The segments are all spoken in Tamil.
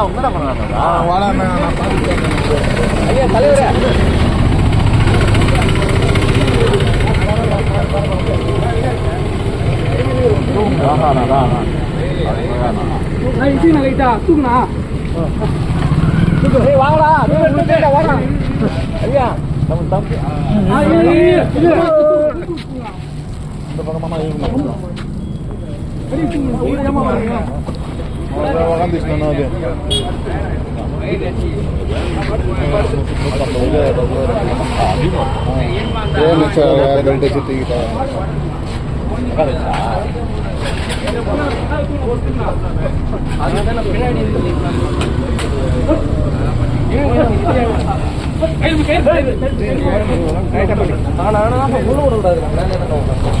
அவங்க தான் பண்ணாங்களா வாடா நான் நான் பார்த்துக்கிறேன். ஐயா தலைவரே ஆனா வாங்கடா நீங்க எடுத்துட்டு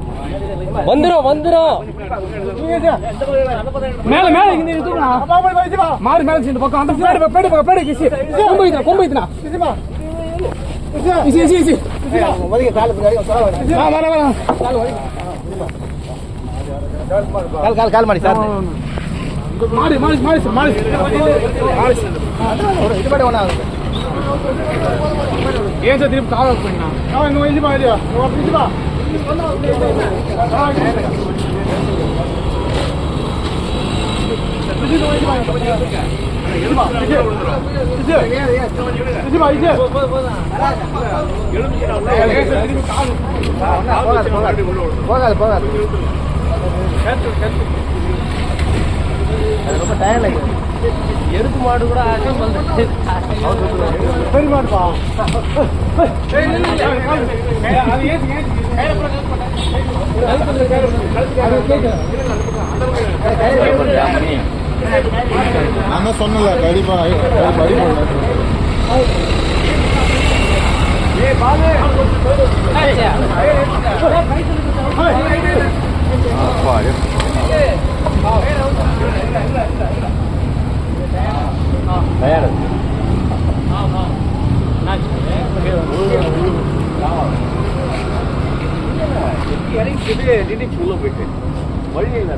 வந்துரும் வந்துரும் மேல மேல இங்க தூக்குனா. மாறு மேல இந்த பக்கம். அந்த பேடு பேடு பக்கம். பேடு கிசி. கொம்பு இதுனா கொம்பு இதுனா இசி இசி இசி வா வர வர கால் கால் கால் மாடி சார். மாடு மாடு மாடு சார் மாடு. மாடு இது பாட்டு ஒண்ணா ஏன் சார் திருப்பி காவல் பண்ணா இங்க வந்து பா இல்லையா இது பா போகாது. போகாது அது ரொம்ப டயர்ட் ஆகிடும் எருப்பு மாடு கூட நான் தான் சொன்னல கடிப்பா 아니 집에 니네 졸라 보이세 멀리 있는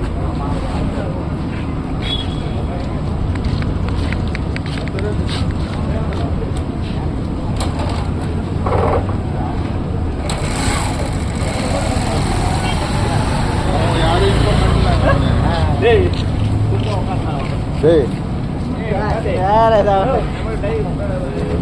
네. 네. 네. 네. 네. 네. 네.